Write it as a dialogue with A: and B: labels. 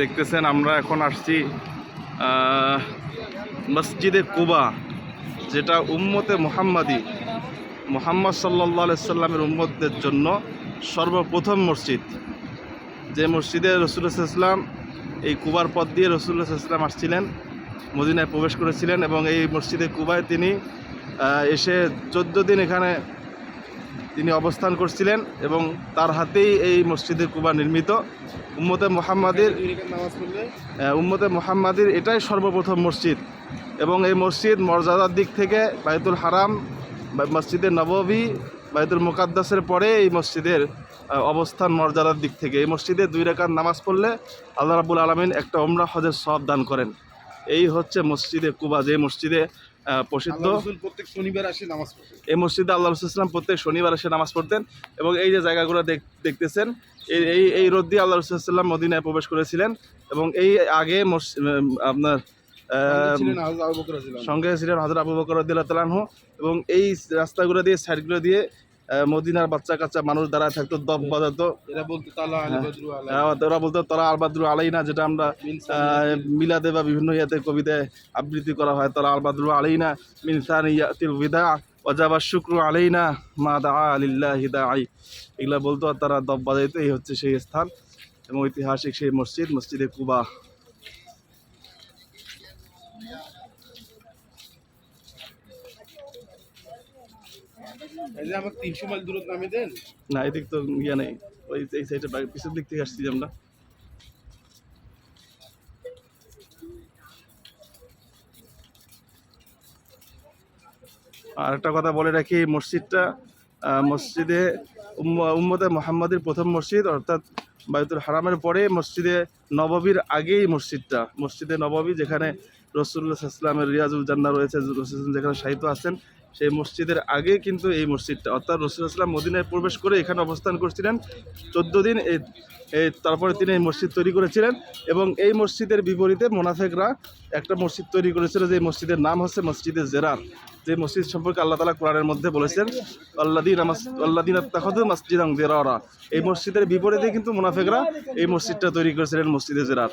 A: দেখতেছেন, আমরা এখন আসছি মসজিদে কুবা, যেটা উম্মতে মোহাম্মদী, মোহাম্মদ সাল্লাহ সাল্লামের উম্মতদের জন্য সর্বপ্রথম মসজিদ। যে মসজিদে রসুল্লাহাম এই কুবার পথ দিয়ে রসুল্লাহাম আসছিলেন, মদিনায় প্রবেশ করেছিলেন এবং এই মসজিদে কুবায় তিনি এসে চোদ্দ দিন এখানে তিনি অবস্থান করছিলেন এবং তার হাতেই এই মসজিদে কুবা নির্মিত। উম্মতে মোহাম্মদের
B: নামাজ
A: উম্মতে মোহাম্মদের এটাই সর্বপ্রথম মসজিদ। এবং এই মসজিদ মর্যাদার দিক থেকে বাইতুল হারাম মসজিদে নববী, বাইতুল মুকাদ্দাসের পরে এই মসজিদের অবস্থান মর্যাদার দিক থেকে। এই মসজিদে দুই রেখার নামাজ পড়লে আল্লাহ রাবুল আলমিন একটা ওমরা হজের সব দান করেন। এই হচ্ছে মসজিদে কুবা। যে মসজিদে প্রসিদ্ধ
B: প্রত্যেক শনিবার আসে নামাজ
A: এই মসজিদে আল্লাহ রসুলাম প্রত্যেক শনিবার এসে নামাজ পড়তেন এবং এই যে জায়গাগুলো দেখ- দেখতেছেন এই এই রোদ দিয়ে আল্লাহ রসুলাম মদিনায় প্রবেশ করেছিলেন এবং এই আগে আপনার। সঙ্গে ছিলেন হজরত আবু বকর রদিল্লাহ এবং এই রাস্তাগুলো দিয়ে সাইডগুলো দিয়ে মদিনার বাচ্চা কাচ্চা মানুষ দাঁড়ায় থাকতো দব বাজাতো।
B: তালা আলী বদরু আলা
A: আহ, ওরা বলতো তারা আলবাদুর আলাই না যেটা আমরা মিলাদে বা বিভিন্ন ইয়াতে কবিতায় আবৃত্তি করা হয় তারা আলবাদ্রু আলাইনা মিনসান ইয়াতিল বিদা অজাবা শুক্র আলাইনা মা দা আলিল্লা হিদা আই এগুলা বলতো আর তারা দব বাজাইতো এই হচ্ছে সেই স্থান এবং ঐতিহাসিক সেই মসজিদ মসজিদে কুবা।
B: এই যে আমার 300 মাইল দেন?
A: না, এদিক তো ইয়ে ওই এই সাইডে পিছন দিক থেকে আসছি আমরা। আর একটা কথা বলে রাখি মসজিদটা মসজিদে উম্ম- উম্মতে মোহাম্মদের প্রথম মসজিদ, অর্থাৎ বায়তুল হারামের পরে মসজিদে নববীর আগেই মসজিদটা। মসজিদে নববী যেখানে রসুল্লাহ ইসলামের রিয়াজুল জান্না রয়েছে, যেখানে সাহিত্য আছেন সেই মসজিদের আগে কিন্তু এই মসজিদটা, অর্থাৎ ইসলাম মদিনায় প্রবেশ করে এখানে অবস্থান করছিলেন। চোদ্দ দিন এই তারপরে তিনি এই মসজিদ তৈরি করেছিলেন এবং এই মসজিদের বিপরীতে মোনাফেকরা একটা মসজিদ তৈরি করেছিল যে মসজিদের নাম হচ্ছে মসজিদে জেরার যে মসজিদ সম্পর্কে আল্লাহ তালা কোরআনের মধ্যে বলেছেন আল্লাদিন আল্লাদিন তাকদু মসজিদ জেরারা এই মসজিদের বিপরীতে কিন্তু মুনাফেকরা এই মসজিদটা তৈরি করেছিলেন মসজিদে জেরার